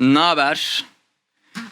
Ne haber?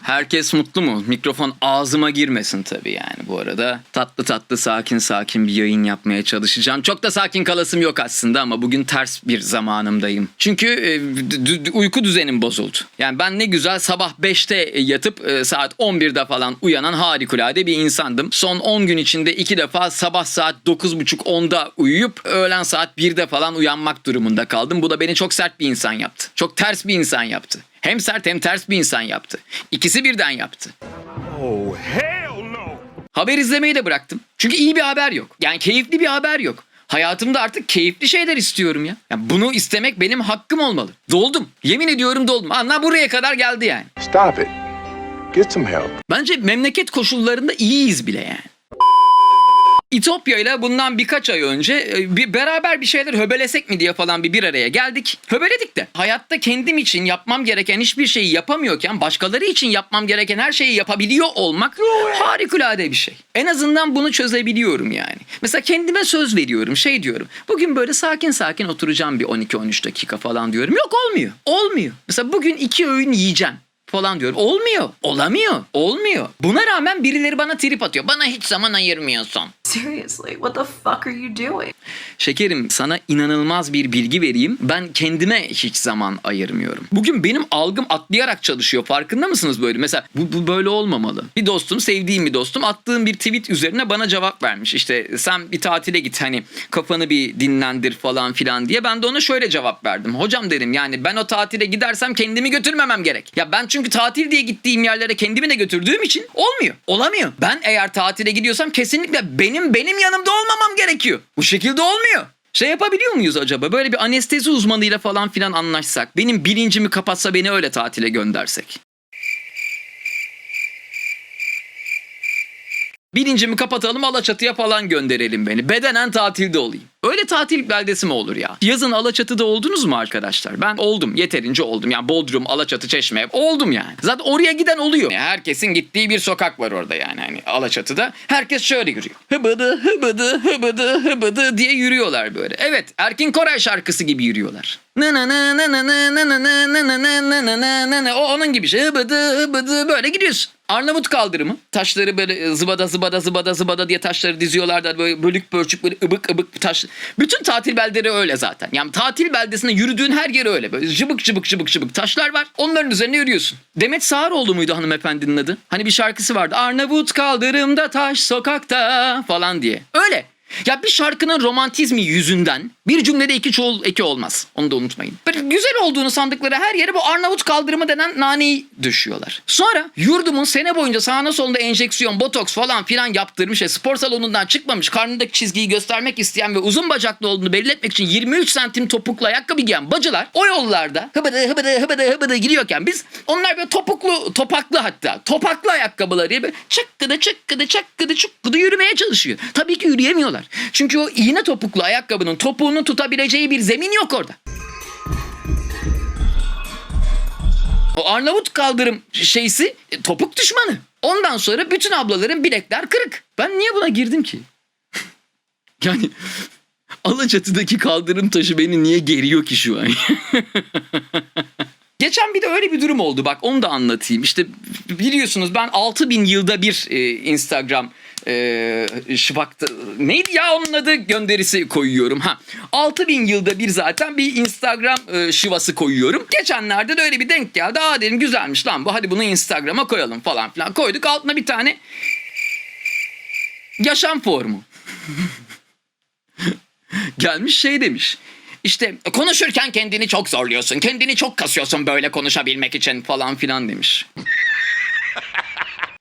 Herkes mutlu mu? Mikrofon ağzıma girmesin tabii yani bu arada. Tatlı tatlı sakin sakin bir yayın yapmaya çalışacağım. Çok da sakin kalasım yok aslında ama bugün ters bir zamanımdayım. Çünkü e, uyku düzenim bozuldu. Yani ben ne güzel sabah 5'te yatıp e, saat 11'de falan uyanan harikulade bir insandım. Son 10 gün içinde iki defa sabah saat 9.30-10'da uyuyup öğlen saat 1'de falan uyanmak durumunda kaldım. Bu da beni çok sert bir insan yaptı. Çok ters bir insan yaptı. Hem sert hem ters bir insan yaptı. İkisi birden yaptı. Oh, hell no! Haber izlemeyi de bıraktım. Çünkü iyi bir haber yok. Yani keyifli bir haber yok. Hayatımda artık keyifli şeyler istiyorum ya. Yani bunu istemek benim hakkım olmalı. Doldum. Yemin ediyorum doldum. Anla buraya kadar geldi yani. Stop it. Get some help. Bence memleket koşullarında iyiyiz bile yani. İtopya ile bundan birkaç ay önce e, bir beraber bir şeyler höbelesek mi diye falan bir bir araya geldik. Höbeledik de. Hayatta kendim için yapmam gereken hiçbir şeyi yapamıyorken başkaları için yapmam gereken her şeyi yapabiliyor olmak harikulade bir şey. En azından bunu çözebiliyorum yani. Mesela kendime söz veriyorum şey diyorum. Bugün böyle sakin sakin oturacağım bir 12-13 dakika falan diyorum. Yok olmuyor. Olmuyor. Mesela bugün iki öğün yiyeceğim falan diyorum. Olmuyor. Olamıyor. Olmuyor. Buna rağmen birileri bana trip atıyor. Bana hiç zaman ayırmıyorsun. Seriously, what the fuck are you doing? Şekerim sana inanılmaz bir bilgi vereyim. Ben kendime hiç zaman ayırmıyorum. Bugün benim algım atlayarak çalışıyor. Farkında mısınız böyle? Mesela bu, bu böyle olmamalı. Bir dostum, sevdiğim bir dostum attığım bir tweet üzerine bana cevap vermiş. İşte sen bir tatile git hani kafanı bir dinlendir falan filan diye. Ben de ona şöyle cevap verdim. Hocam dedim yani ben o tatile gidersem kendimi götürmemem gerek. Ya ben çünkü tatil diye gittiğim yerlere kendimi de götürdüğüm için olmuyor. Olamıyor. Ben eğer tatile gidiyorsam kesinlikle benim benim yanımda olmamam gerekiyor. Bu şekilde olmuyor. Şey yapabiliyor muyuz acaba? Böyle bir anestezi uzmanıyla falan filan anlaşsak. Benim bilincimi kapatsa beni öyle tatile göndersek. Bilincimi kapatalım Alaçatı'ya falan gönderelim beni. Bedenen tatilde olayım. Öyle tatil beldesi mi olur ya? Yazın Alaçatı'da oldunuz mu arkadaşlar? Ben oldum. Yeterince oldum. Yani Bodrum, Alaçatı, Çeşme oldum yani. Zaten oraya giden oluyor. Yani herkesin gittiği bir sokak var orada yani. Hani Alaçatı'da. Herkes şöyle yürüyor. Hıbıdı, hıbıdı, hıbıdı, hıbıdı diye yürüyorlar böyle. Evet Erkin Koray şarkısı gibi yürüyorlar. Nı nı nı nı nı nı nı nı nı nı nı nı nı nı nı. O onun gibi şey. Hıbıdı, hıbıdı böyle gidiyorsun. Arnavut kaldırımı. Taşları böyle zıbada zıbada zıbada zıbada diye taşları diziyorlar da böyle bölük pörçük böyle ıbık ıbık taş. Bütün tatil beldeleri öyle zaten. Yani tatil beldesinde yürüdüğün her yer öyle. Böyle cıbık cıbık cıbık cıbık taşlar var. Onların üzerine yürüyorsun. Demet Sağaroğlu muydu hanımefendinin adı? Hani bir şarkısı vardı. Arnavut kaldırımda taş sokakta falan diye. Öyle. Ya bir şarkının romantizmi yüzünden bir cümlede iki çoğul eki olmaz. Onu da unutmayın. Böyle güzel olduğunu sandıkları her yere bu Arnavut kaldırımı denen naneyi düşüyorlar. Sonra yurdumun sene boyunca sağına solunda enjeksiyon, botoks falan filan yaptırmış ve spor salonundan çıkmamış karnındaki çizgiyi göstermek isteyen ve uzun bacaklı olduğunu belli etmek için 23 santim topuklu ayakkabı giyen bacılar o yollarda hıbıdı hıbıdı hıbıdı hıbıdı gidiyorken biz onlar böyle topuklu, topaklı hatta topaklı ayakkabılarıyla çıkkıdı çıkkıdı çıkkıdı çıkkıdı yürümeye çalışıyor. Tabii ki yürüyemiyorlar. Çünkü o iğne topuklu ayakkabının topuğunu tutabileceği bir zemin yok orada. O Arnavut kaldırım şeysi e, topuk düşmanı. Ondan sonra bütün ablaların bilekler kırık. Ben niye buna girdim ki? yani Alaçatı'daki kaldırım taşı beni niye geriyor ki şu an? Geçen bir de öyle bir durum oldu bak onu da anlatayım. İşte biliyorsunuz ben 6000 yılda bir e, Instagram e, şıbakta neydi ya onun adı gönderisi koyuyorum. Ha 6000 yılda bir zaten bir Instagram e, şivası koyuyorum. Geçenlerde de öyle bir denk geldi. Aa dedim güzelmiş lan bu hadi bunu Instagram'a koyalım falan filan. Koyduk altına bir tane yaşam formu. Gelmiş şey demiş. İşte konuşurken kendini çok zorluyorsun. Kendini çok kasıyorsun böyle konuşabilmek için falan filan demiş.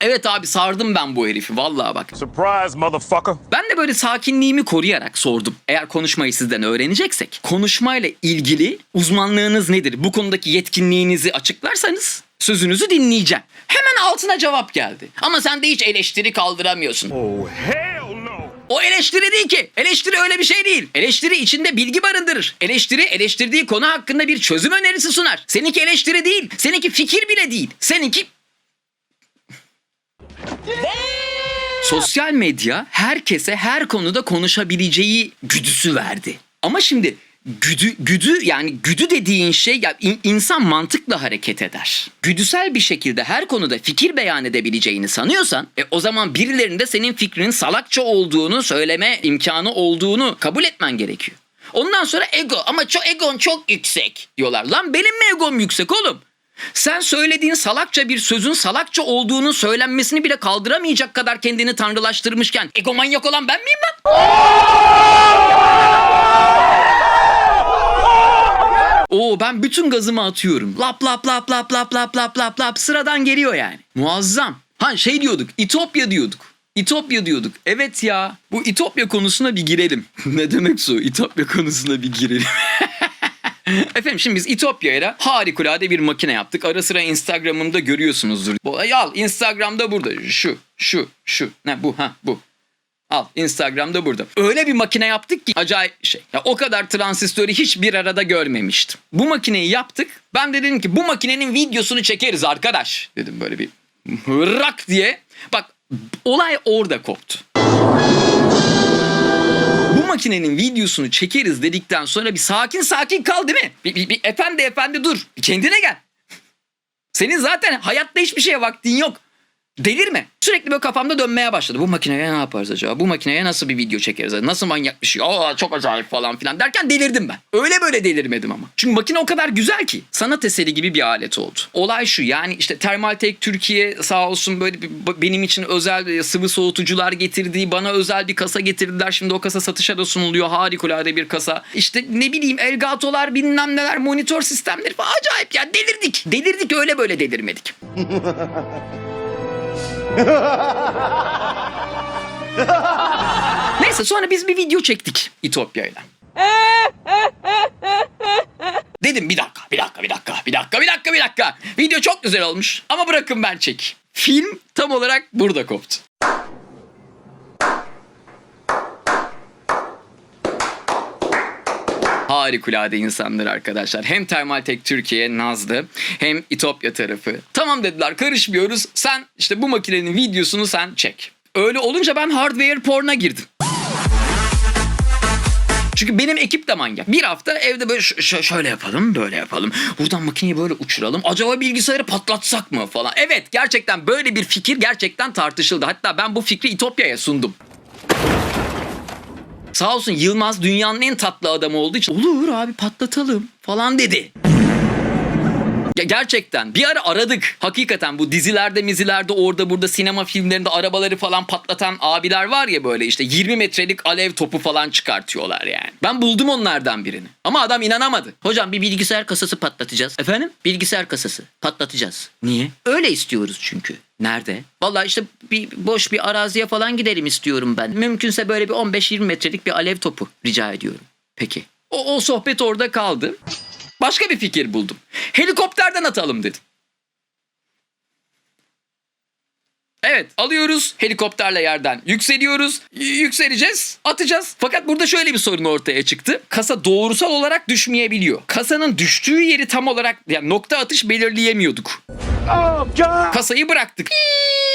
Evet abi sardım ben bu herifi vallahi bak. Surprise, motherfucker. Ben de böyle sakinliğimi koruyarak sordum. Eğer konuşmayı sizden öğreneceksek konuşmayla ilgili uzmanlığınız nedir? Bu konudaki yetkinliğinizi açıklarsanız sözünüzü dinleyeceğim. Hemen altına cevap geldi. Ama sen de hiç eleştiri kaldıramıyorsun. Oh, hell no! O eleştiri değil ki. Eleştiri öyle bir şey değil. Eleştiri içinde bilgi barındırır. Eleştiri eleştirdiği konu hakkında bir çözüm önerisi sunar. Seninki eleştiri değil. Seninki fikir bile değil. Seninki... Sosyal medya herkese her konuda konuşabileceği güdüsü verdi. Ama şimdi güdü güdü yani güdü dediğin şey ya in- insan mantıkla hareket eder. Güdüsel bir şekilde her konuda fikir beyan edebileceğini sanıyorsan e, o zaman birilerinin de senin fikrinin salakça olduğunu söyleme imkanı olduğunu kabul etmen gerekiyor. Ondan sonra ego ama çok egon çok yüksek diyorlar. Lan benim mi egom yüksek oğlum? Sen söylediğin salakça bir sözün salakça olduğunu söylenmesini bile kaldıramayacak kadar kendini tanrılaştırmışken egomanyak olan ben miyim lan? Oo ben bütün gazımı atıyorum. Lap lap lap lap lap lap lap lap lap sıradan geliyor yani. Muazzam. Ha şey diyorduk. İtopya diyorduk. İtopya diyorduk. Evet ya. Bu İtopya konusuna bir girelim. ne demek su? İtopya konusuna bir girelim. Efendim şimdi biz İtopya'yla harikulade bir makine yaptık. Ara sıra Instagram'ımda görüyorsunuzdur. Al Instagram'da burada. Şu, şu, şu. Ne bu? Ha bu. Al Instagram'da burada. Öyle bir makine yaptık ki acayip şey. Ya o kadar transistörü hiç bir arada görmemiştim. Bu makineyi yaptık. Ben de dedim ki bu makinenin videosunu çekeriz arkadaş. Dedim böyle bir rak diye. Bak olay orada koptu. Makinenin videosunu çekeriz dedikten sonra bir sakin sakin kal değil mi? Bir, bir, bir efendi efendi dur. Bir kendine gel. Senin zaten hayatta hiçbir şeye vaktin yok. Delirme. Sürekli böyle kafamda dönmeye başladı. Bu makineye ne yaparız acaba? Bu makineye nasıl bir video çekeriz? Nasıl manyak bir şey? Aa çok acayip falan filan derken delirdim ben. Öyle böyle delirmedim ama. Çünkü makine o kadar güzel ki. Sanat eseri gibi bir alet oldu. Olay şu yani işte Thermaltake Türkiye sağ olsun böyle bir- benim için özel e, sıvı soğutucular getirdiği bana özel bir kasa getirdiler. Şimdi o kasa satışa da sunuluyor. Harikulade bir kasa. İşte ne bileyim Elgato'lar bilmem neler monitör sistemleri falan acayip ya delirdik. Delirdik öyle böyle delirmedik. Neyse sonra biz bir video çektik İtopya'yla. Dedim bir dakika, bir dakika, bir dakika, bir dakika, bir dakika, bir dakika. Video çok güzel olmuş ama bırakın ben çek. Film tam olarak burada koptu. Harikulade insanlar arkadaşlar. Hem Thermaltake Türkiye, Nazlı hem İtopya tarafı. Tamam dediler karışmıyoruz. Sen işte bu makinenin videosunu sen çek. Öyle olunca ben hardware porn'a girdim. Çünkü benim ekip de manyak. Bir hafta evde böyle şöyle yapalım, böyle yapalım. Buradan makineyi böyle uçuralım. Acaba bilgisayarı patlatsak mı falan. Evet gerçekten böyle bir fikir gerçekten tartışıldı. Hatta ben bu fikri İtopya'ya sundum. Sağ olsun Yılmaz dünyanın en tatlı adamı olduğu için olur abi patlatalım falan dedi. Gerçekten bir ara aradık. Hakikaten bu dizilerde mizilerde orada burada sinema filmlerinde arabaları falan patlatan abiler var ya böyle işte 20 metrelik alev topu falan çıkartıyorlar yani. Ben buldum onlardan birini. Ama adam inanamadı. Hocam bir bilgisayar kasası patlatacağız. Efendim? Bilgisayar kasası patlatacağız. Niye? Öyle istiyoruz çünkü. Nerede? Vallahi işte bir boş bir araziye falan gidelim istiyorum ben. Mümkünse böyle bir 15-20 metrelik bir alev topu rica ediyorum. Peki. O, o sohbet orada kaldı. Başka bir fikir buldum. Helikopterden atalım dedim. Evet alıyoruz. Helikopterle yerden yükseliyoruz. Yükseleceğiz atacağız. Fakat burada şöyle bir sorun ortaya çıktı. Kasa doğrusal olarak düşmeyebiliyor. Kasanın düştüğü yeri tam olarak yani nokta atış belirleyemiyorduk. Kasayı bıraktık. İyi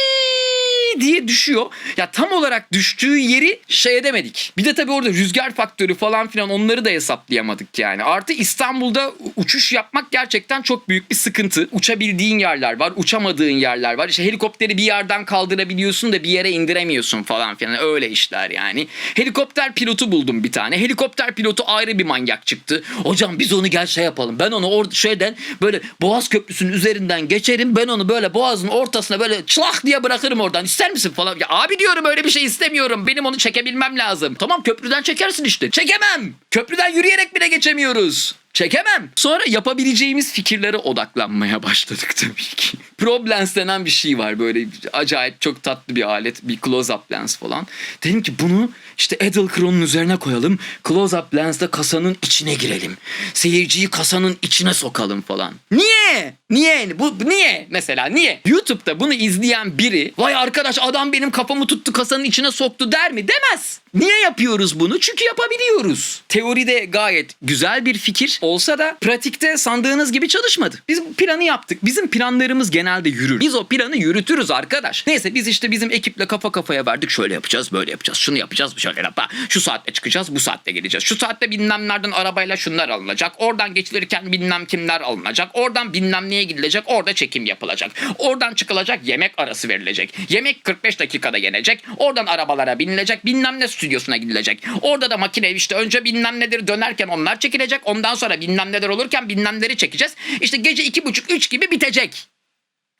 diye düşüyor. Ya tam olarak düştüğü yeri şey edemedik. Bir de tabii orada rüzgar faktörü falan filan onları da hesaplayamadık yani. Artı İstanbul'da uçuş yapmak gerçekten çok büyük bir sıkıntı. Uçabildiğin yerler var, uçamadığın yerler var. İşte helikopteri bir yerden kaldırabiliyorsun da bir yere indiremiyorsun falan filan. Öyle işler yani. Helikopter pilotu buldum bir tane. Helikopter pilotu ayrı bir manyak çıktı. Hocam biz onu gel şey yapalım. Ben onu orada şeyden böyle Boğaz Köprüsü'nün üzerinden geçerim. Ben onu böyle Boğaz'ın ortasına böyle çılak diye bırakırım oradan. İster misin falan. Ya abi diyorum öyle bir şey istemiyorum. Benim onu çekebilmem lazım. Tamam köprüden çekersin işte. Çekemem. Köprüden yürüyerek bile geçemiyoruz. Çekemem. Sonra yapabileceğimiz fikirlere odaklanmaya başladık tabii ki. Problens denen bir şey var böyle acayip çok tatlı bir alet bir close-up lens falan. Dedim ki bunu işte Edelkron'un üzerine koyalım. Close-up lensle kasanın içine girelim. Seyirciyi kasanın içine sokalım falan. Niye? Niye? Bu niye? Mesela niye? YouTube'da bunu izleyen biri vay arkadaş adam benim kafamı tuttu kasanın içine soktu der mi? Demez. Niye yapıyoruz bunu? Çünkü yapabiliyoruz. Teoride gayet güzel bir fikir olsa da pratikte sandığınız gibi çalışmadı. Biz planı yaptık. Bizim planlarımız genelde yürür. Biz o planı yürütürüz arkadaş. Neyse biz işte bizim ekiple kafa kafaya verdik. Şöyle yapacağız, böyle yapacağız. Şunu yapacağız, şöyle yap. Şu saatte çıkacağız, bu saatte geleceğiz. Şu saatte bilmem nereden arabayla şunlar alınacak. Oradan geçilirken bilmem kimler alınacak. Oradan bilmem neye gidilecek. Orada çekim yapılacak. Oradan çıkılacak yemek arası verilecek. Yemek 45 dakikada yenecek. Oradan arabalara binilecek. Bilmem ne stüdyosuna gidilecek. Orada da makine işte önce bilmem nedir dönerken onlar çekilecek. Ondan sonra bilmem neler olurken bilmemleri çekeceğiz. İşte gece iki buçuk üç gibi bitecek.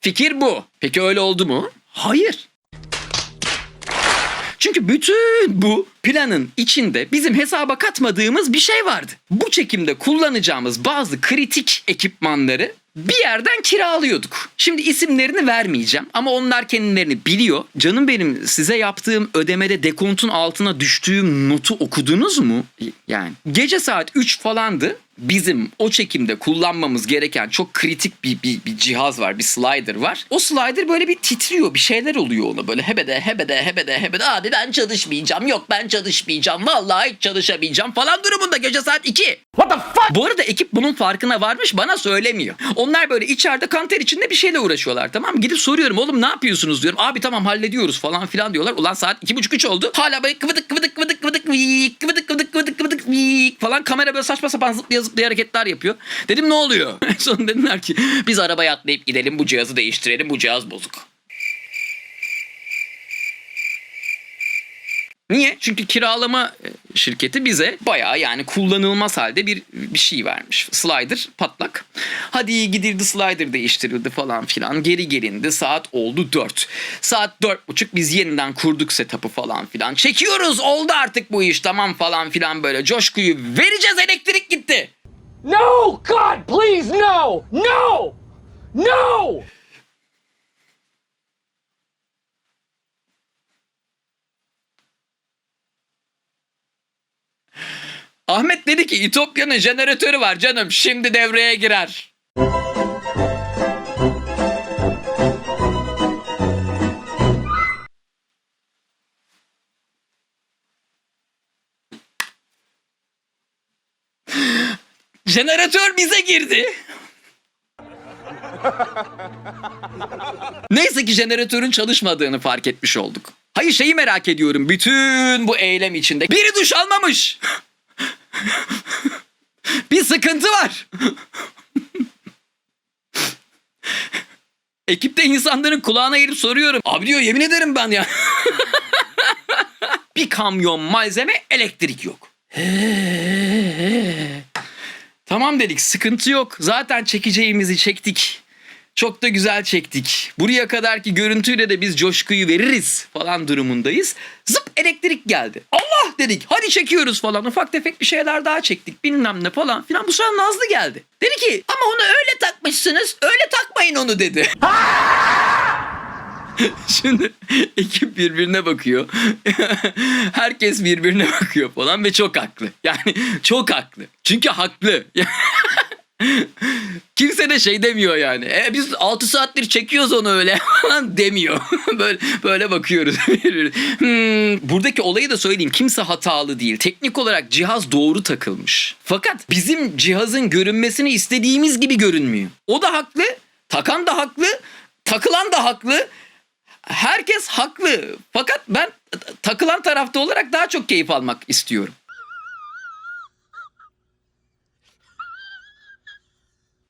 Fikir bu. Peki öyle oldu mu? Hayır. Çünkü bütün bu planın içinde bizim hesaba katmadığımız bir şey vardı. Bu çekimde kullanacağımız bazı kritik ekipmanları bir yerden kiralıyorduk. Şimdi isimlerini vermeyeceğim ama onlar kendilerini biliyor. Canım benim size yaptığım ödemede dekontun altına düştüğüm notu okudunuz mu? Yani gece saat 3 falandı. Bizim o çekimde kullanmamız gereken çok kritik bir, bir, bir cihaz var, bir slider var. O slider böyle bir titriyor, bir şeyler oluyor ona böyle hebede hebede hebede hebede. Abi ben çalışmayacağım, yok ben çalışmayacağım, vallahi hiç çalışamayacağım falan durumunda gece saat 2. What the fuck? Bu arada ekip bunun farkına varmış bana söylemiyor. Onlar böyle içeride kanter içinde bir şeyle uğraşıyorlar tamam mı? Gidip soruyorum oğlum ne yapıyorsunuz diyorum. Abi tamam hallediyoruz falan filan diyorlar. Ulan saat iki buçuk üç oldu. Hala böyle kıvıdık kıvıdık kıvıdık kıvıdık kıvıdık falan kamera böyle saçma sapan zıplaya zıplaya hareketler yapıyor. Dedim ne oluyor? En son dediler ki biz arabaya atlayıp gidelim bu cihazı değiştirelim bu cihaz bozuk. Niye? Çünkü kiralama e, şirketi bize bayağı yani kullanılmaz halde bir bir şey vermiş. Slider patlak. Hadi gidildi slider değiştirildi falan filan. Geri gelindi. Saat oldu 4. Saat dört buçuk biz yeniden kurduk setup'ı falan filan. Çekiyoruz oldu artık bu iş tamam falan filan böyle coşkuyu vereceğiz elektrik gitti. No! God, please, no! No! No! Ahmet dedi ki İtopya'nın jeneratörü var canım şimdi devreye girer. Jeneratör bize girdi. Neyse ki jeneratörün çalışmadığını fark etmiş olduk. Hayır şeyi merak ediyorum. Bütün bu eylem içinde biri duş almamış. Bir sıkıntı var. Ekipte insanların kulağına girip soruyorum. Abi diyor yemin ederim ben ya. bir kamyon malzeme elektrik yok. tamam dedik sıkıntı yok. Zaten çekeceğimizi çektik. Çok da güzel çektik. Buraya kadar ki görüntüyle de biz coşkuyu veririz falan durumundayız. Zıp elektrik geldi. Allah dedik hadi çekiyoruz falan. Ufak tefek bir şeyler daha çektik bilmem ne falan filan. Bu sefer Nazlı geldi. Dedi ki ama onu öyle takmışsınız öyle takmayın onu dedi. Şimdi ekip birbirine bakıyor. Herkes birbirine bakıyor falan ve çok haklı. Yani çok haklı. Çünkü haklı. Kimse de şey demiyor yani. E, biz 6 saattir çekiyoruz onu öyle demiyor. böyle böyle bakıyoruz. Hmm, buradaki olayı da söyleyeyim. Kimse hatalı değil. Teknik olarak cihaz doğru takılmış. Fakat bizim cihazın görünmesini istediğimiz gibi görünmüyor. O da haklı. Takan da haklı. Takılan da haklı. Herkes haklı. Fakat ben takılan tarafta olarak daha çok keyif almak istiyorum.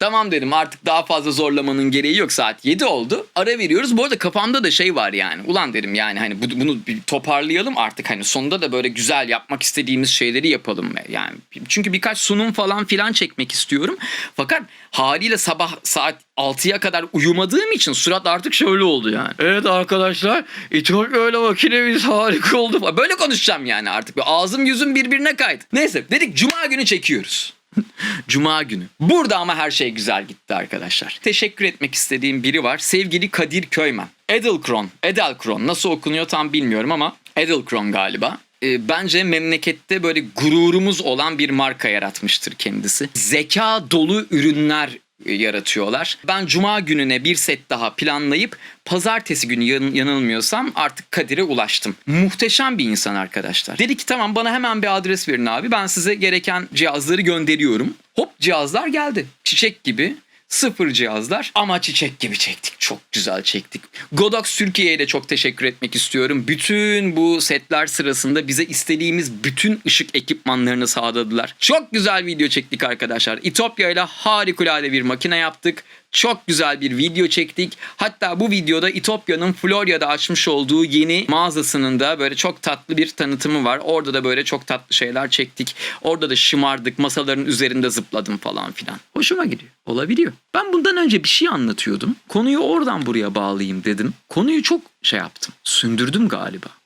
Tamam dedim artık daha fazla zorlamanın gereği yok saat 7 oldu. Ara veriyoruz. Bu arada kafamda da şey var yani. Ulan dedim yani hani bu- bunu bir toparlayalım artık hani sonunda da böyle güzel yapmak istediğimiz şeyleri yapalım. Yani çünkü birkaç sunum falan filan çekmek istiyorum. Fakat haliyle sabah saat 6'ya kadar uyumadığım için surat artık şöyle oldu yani. Evet arkadaşlar İtol öyle makinemiz harika oldu. Böyle konuşacağım yani artık. Ağzım yüzüm birbirine kaydı. Neyse dedik cuma günü çekiyoruz. Cuma günü. Burada ama her şey güzel gitti arkadaşlar. Teşekkür etmek istediğim biri var. Sevgili Kadir Köymen. Edelkron. Edelkron nasıl okunuyor tam bilmiyorum ama Edelkron galiba. Ee, bence memlekette böyle gururumuz olan bir marka yaratmıştır kendisi. Zeka dolu ürünler e, yaratıyorlar. Ben cuma gününe bir set daha planlayıp pazartesi günü yan- yanılmıyorsam artık Kadir'e ulaştım. Muhteşem bir insan arkadaşlar. Dedi ki tamam bana hemen bir adres verin abi. Ben size gereken cihazları gönderiyorum. Hop cihazlar geldi. Çiçek gibi sıfır cihazlar ama çiçek gibi çektik. çok güzel çektik. Godox Türkiye'ye de çok teşekkür etmek istiyorum. Bütün bu setler sırasında bize istediğimiz bütün ışık ekipmanlarını sağladılar. Çok güzel video çektik arkadaşlar. İtopya ile harikulade bir makine yaptık. Çok güzel bir video çektik. Hatta bu videoda İtopya'nın Florya'da açmış olduğu yeni mağazasının da böyle çok tatlı bir tanıtımı var. Orada da böyle çok tatlı şeyler çektik. Orada da şımardık. Masaların üzerinde zıpladım falan filan. Hoşuma gidiyor. Olabiliyor. Ben bundan önce bir şey anlatıyordum. Konuyu oradan buraya bağlayayım dedim. Konuyu çok şey yaptım. Sündürdüm galiba.